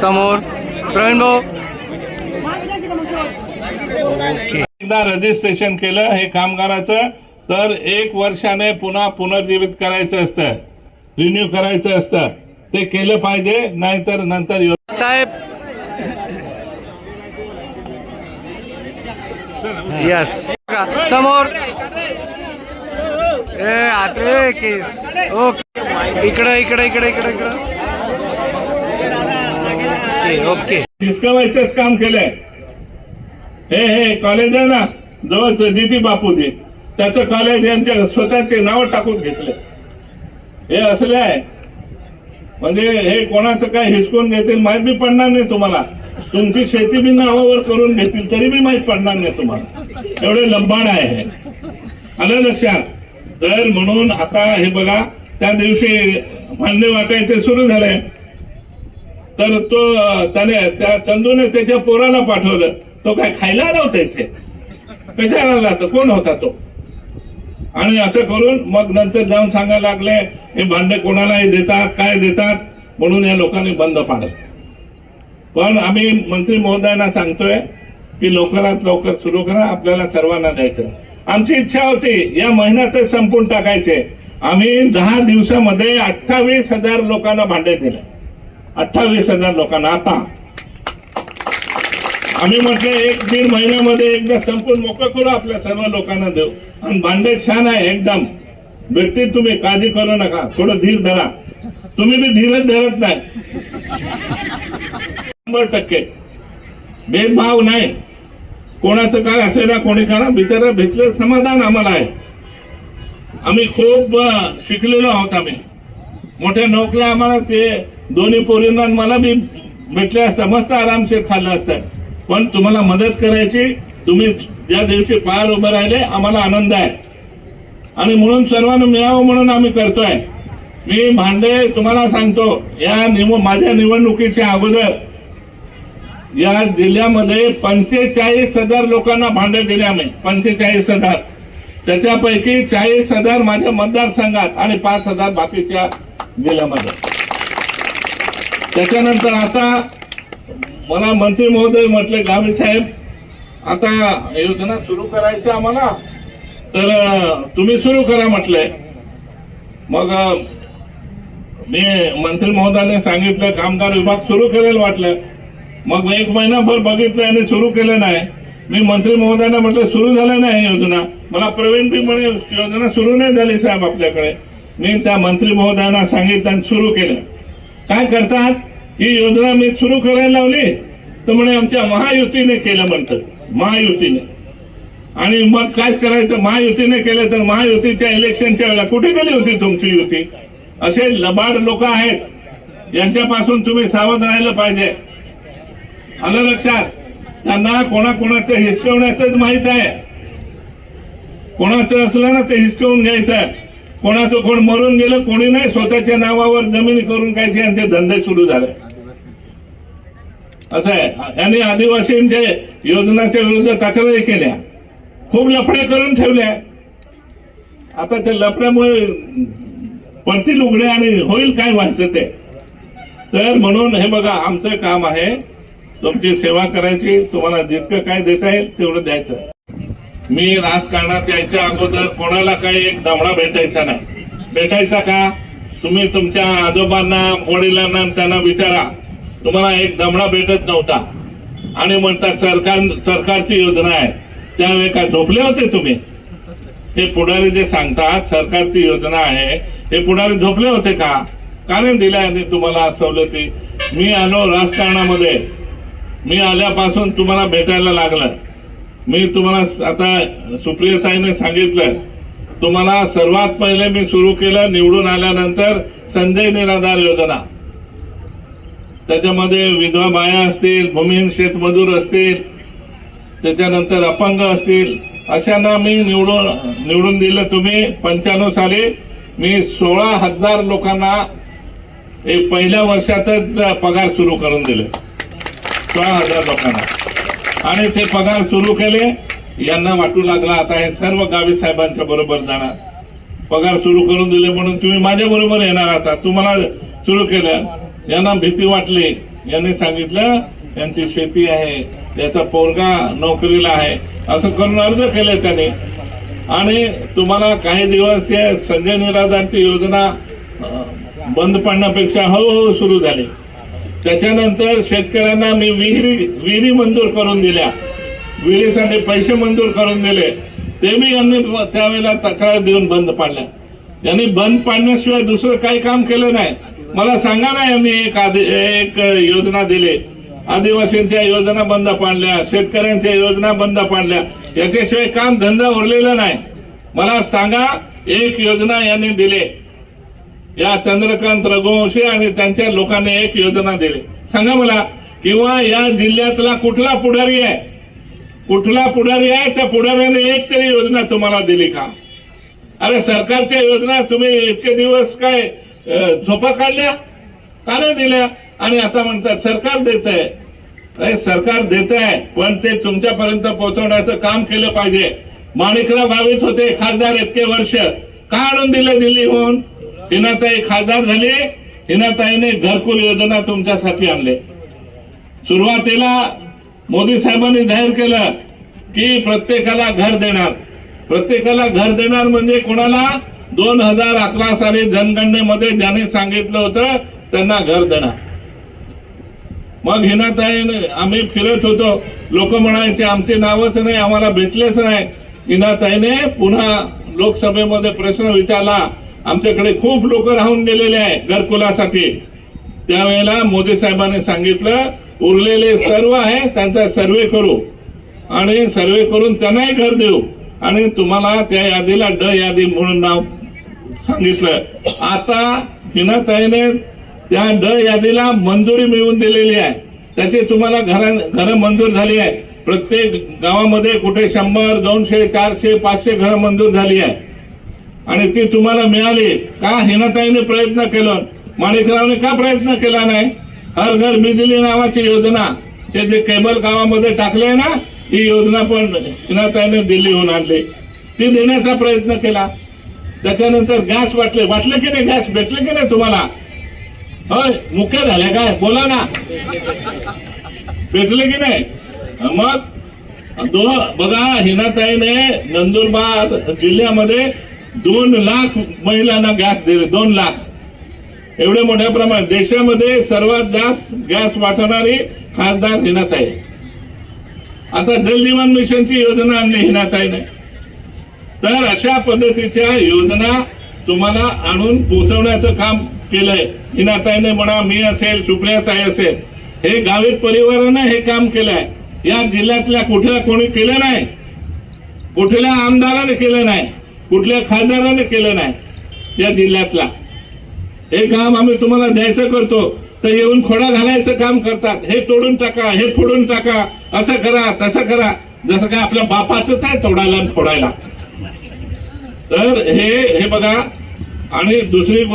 समोर प्रवीण भाऊ. एकदा रजिस्ट्रेशन केलं हे कामगाराचं तर एक वर्षाने पुन्हा पुनर्जीवित करायचं असतं. रिन्यू करायचं असतं. ते केलं पाहिजे नाहीतर नंतर साहेब. यस समोर. ए आत्रे केस. ओके. इकडं इकडं इकडं इकडं इकडं. Okay okay. हिसकावायचंच काम केलंय. हे हे कॉलेज आहे ना? जवळच दिदी बापूजी. त्याचं कॉलेज यांच्या स्वतःचे नाव टाकून घेतले. हे असले आहे. म्हणजे हे कोणाचं काय हिसकून घेतील माहीत बी पडणार नाही तुम्हाला. तुमची शेती बी नावावर करून घेतील तरी बी माहीत पडणार नाही तुम्हाला. एवढे लंबाड आहे हे. आलं लक्षात? तर म्हणून आता हे बघा त्या दिवशी भांडे वाटायचे सुरू झाले तर तो त्याने त्या चंदूने त्याच्या पोराला पाठवलं. तो काय खायला आला होता इथे? कशाला आला होता? कोण होता तो? आणि असं करून मग नंतर जाऊन सांगायला लागले हे भांडे कोणालाही देतात? काय देतात? म्हणून या लोकांनी बंद पाडत पण आम्ही मंत्री महोदयांना सांगतोय की लवकरात लवकर सुरू करा आपल्याला सर्वांना द्यायचं. आमची इच्छा होती या महिन्यातच संपून टाकायचे. आम्ही दहा दिवसामध्ये अठ्ठावीस हजार लोकांना भांडे दिले. अठ्ठावीस हजार लोकांना आता. आम्ही म्हटलं एक दीड महिन्यामध्ये एकदा संपून मोकळं करू आपल्या सर्व लोकांना देऊ. आणि भांडे छान आहे एकदम. भेटतील तुम्ही काळजी करू नका. थोडं धीर धरा. तुम्ही बी धीरच धरत नाही. शंभर टक्के. भेदभाव नाही. कोणाचं काय असेल ना कोणी करा. बिचारा भेटलं समाधान आम्हाला आहे. आम्ही खूप शिकलेलो आहोत आम्ही. मोठ्या नोकऱ्या आम्हाला ते दोन्ही पोरींना मला बी भेटले असता मस्त आरामशीर खाल्लं असतं पण तुम्हाला मदत करायची तुम्ही ज्या दिवशी पायावर उभं राहिले आम्हाला आनंद आहे. आणि म्हणून सर्वांना मिळावं म्हणून आम्ही करतोय. मी भांडे तुम्हाला सांगतो या निव माझ्या निवडणुकीच्या अगोदर या जिल्ह्यामध्ये पंचेचाळीस हजार लोकांना भांडे दिले आम्ही पंचेचाळीस हजार. त्याच्यापैकी चाळीस हजार माझ्या मतदारसंघात आणि पाच हजार बाकीच्या जिल्ह्यामध्ये. त्याच्यानंतर आता मला मंत्री महोदय म्हटले गावी साहेब आता योजना सुरू करायची आम्हाला तर तुम्ही सुरू करा म्हटले. मग मी मंत्री महोदयाने सांगितलं कामगार विभाग सुरू करेल वाटलं. मग एक महिनाभर बघितलं आणि सुरू केलं नाही. मी मंत्री महोदयांना म्हटलं सुरू झालं नाही योजना. मला प्रवीण बी म्हणे योजना सुरू नाही झाली साहेब आपल्याकडे. मी त्या मंत्री महोदयांना सांगितलं आणि सुरू केलं. काय करतात? ही योजना मी सुरू करायला लावली. तर म्हणे आमच्या महायुतीने केलं म्हणतं महायुतीने. आणि मग काय करायचं? महायुतीने केलं तर महायुतीच्या इलेक्शनच्या वेळेला कुठे गेली होती तुमची युती? असे लबाड लोक आहेत. यांच्यापासून तुम्ही सावध राहिलं पाहिजे. आलं लक्षात? त्यांना कोणाकोणाचं हिसकवण्याचंच माहीत आहे. कोणाचं असलं ना ते हिसकवून घ्यायचं. कोणाचं कोण मरून गेलं कोणी नाही स्वतःच्या नावावर जमीन करून काय यांचे धंदे सुरू झाले. असं आहे. यांनी आदिवासींच्या योजनाच्या विरुद्ध तक्रारी केल्या. खूप लफडे करून ठेवल्या. आता ते लफड्यामुळे पडतील उघडे आणि होईल काय वाटतं ते? तर म्हणून हे बघा आमचं काम आहे तुमची सेवा करायची तुम्हाला जितकं काय देता येईल तेवढं द्यायचं. मी राजकारणात यायच्या अगोदर कोणाला काही एक दमडा भेटायचा नाही. भेटायचा का? तुम्ही तुमच्या आजोबांना वडिलांना त्यांना विचारा. तुम्हाला एक दमडा भेटत नव्हता. आणि म्हणतात सरकार सरकारची योजना आहे. त्यावेळी काय झोपले होते तुम्ही? हे पुढारी जे सांगतात सरकारची योजना आहे हे पुढारी झोपले होते का? कारण दिल्या तुम्हाला सवलती मी आलो राजकारणामध्ये. मी आल्यापासून तुम्हाला भेटायला लागलं. मी तुम्हाला आता सुप्रियताईने सांगितलं तुम्हाला सर्वात पहिले मी सुरू केलं निवडून आल्यानंतर संजय निराधार योजना. त्याच्यामध्ये विधवा बाया असतील भूमिहीन शेतमजूर असतील त्याच्यानंतर अपंग असतील अशांना मी निवडून निवडून दिलं तुम्ही पंच्याण्णव साली. मी सोळा हजार लोकांना हे पहिल्या वर्षातच पगार सुरू करून दिले. सोळा हजार लोकांना. आणि ते पगार सुरू केले यांना वाटू लागला आता हे सर्व गावी साहेबांच्या बरोबर जाणार. पगार सुरू करून दिले म्हणून तुम्ही माझ्या बरोबर येणार आता. तुम्हाला सुरू केलं. यांना भीती वाटली. यांनी सांगितलं त्यांची शेती आहे त्याचा पोरगा नोकरीला आहे. असं करून अर्ज केले त्यांनी. आणि तुम्हाला काही दिवस संजय निराधारची योजना बंद पडण्यापेक्षा हळूहळू सुरू झाली. त्याच्यानंतर शेतकऱ्यांना मी विहिरी विहिरी मंजूर करून दिल्या. विहिरीसाठी पैसे मंजूर करून दिले. ते मी यांनी त्यावेळेला तक्रार देऊन बंद पाडल्या. यांनी बंद पाडण्याशिवाय दुसरं काही काम केलं नाही. मला सांगा ना यांनी एक आदि एक योजना दिली. आदिवासींच्या योजना बंद पाडल्या शेतकऱ्यांच्या योजना बंद पाडल्या. याच्याशिवाय काम धंदा उरलेला नाही. मला सांगा एक योजना यांनी दिली. या चंद्रकांत रघुवंशी आणि त्यांच्या लोकांनी एक योजना दिली. सांगा मला किंवा या जिल्ह्यातला कुठला पुढारी आहे? कुठला पुढारी आहे? त्या पुढाऱ्याने एक तरी योजना तुम्हाला दिली का? अरे सरकारच्या योजना तुम्ही इतके दिवस काय झोपा काढल्या? का नाही दिल्या? आणि आता म्हणतात सरकार देत आहे अरे सरकार देत आहे पण ते तुमच्यापर्यंत पोहोचवण्याचं काम केलं पाहिजे. माणिकराव गावित होते खासदार इतके वर्ष. का आणून दिले दिल्लीहून? हिनाताई खासदार झाले हिनाताईने घरकुल योजना तुमच्यासाठी आणले. सुरुवातीला मोदी साहेबांनी जाहीर केलं की प्रत्येकाला घर देणार. प्रत्येकाला घर देणार म्हणजे कोणाला? दोन हजार अकरा साली जनगणनेमध्ये ज्याने सांगितलं होतं त्यांना घर देणार. मग हिनाताईने आम्ही फिरत होतो. लोक म्हणायचे आमचे नावच नाही आम्हाला भेटलेच नाही. हिनाताईने पुन्हा लोकसभेमध्ये प्रश्न विचारला आमच्याकडे खूप लोक राहून गेलेले आहे घरकुलासाठी. त्यावेळेला मोदी साहेबांनी सांगितलं उरलेले सर्व आहे त्यांचा सर्वे करू. आणि सर्वे करून त्यांनाही घर देऊ. आणि तुम्हाला त्या यादीला ड यादी म्हणून नाव सांगितलं. आता हिनाताईने त्या ड यादीला मंजुरी मिळवून दिलेली आहे. त्याची तुम्हाला घरां घरं मंजूर झाली आहे प्रत्येक गावामध्ये कुठे शंभर दोनशे चारशे पाचशे घरं मंजूर झाली आहे आणि ती तुम्हाला मिळाली. का हिनाताईने प्रयत्न केला? माणिकरावने का प्रयत्न केला नाही? हर घर बिजली नावाची योजना. हे जे केबल गावामध्ये टाकले ना ही योजना पण हिनाताईने दिल्लीहून आणली. ती देण्याचा प्रयत्न केला. त्याच्यानंतर गॅस वाटले. वाटले की नाही गॅस? भेटले की नाही तुम्हाला? होय मुख्य झाले काय? बोला ना. भेटले की नाही? मग? दो बघा हिनाताईने नंदुरबार जिल्ह्यामध्ये दोन लाख महिलांना गॅस दिले दोन लाख. एवढे मोठ्या प्रमाणात देशामध्ये सर्वात जास्त गॅस वाटणारी खासदार हिनाताई आता जल जीवन मिशनची योजना आणली हिनाताईने तर अशा पद्धतीच्या योजना तुम्हाला आणून पोहोचवण्याचं काम केलंय. हिनाताईने म्हणा मी असेल सुप्रियाताई असेल हे गावित परिवारानं हे काम केलंय. या जिल्ह्यातल्या कुठल्या कोणी केलं नाही? कुठल्या आमदाराने केलं नाही? कुठल्या खासदाराने केलं नाही या जिल्ह्यातला. हे काम आम्ही तुम्हाला द्यायचं करतो तर येऊन खोडा घालायचं काम करतात. हे तोडून टाका हे फोडून टाका असं करा तसं करा. जसं काय आपल्या बापाचंच आहे तोडायला फोडायला. तर हे हे बघा. आणि दुसरी गोष्ट